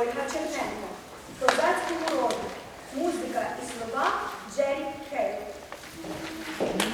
Ольга Черненко. Козацькому роду. Музика і слова Джері Хейл.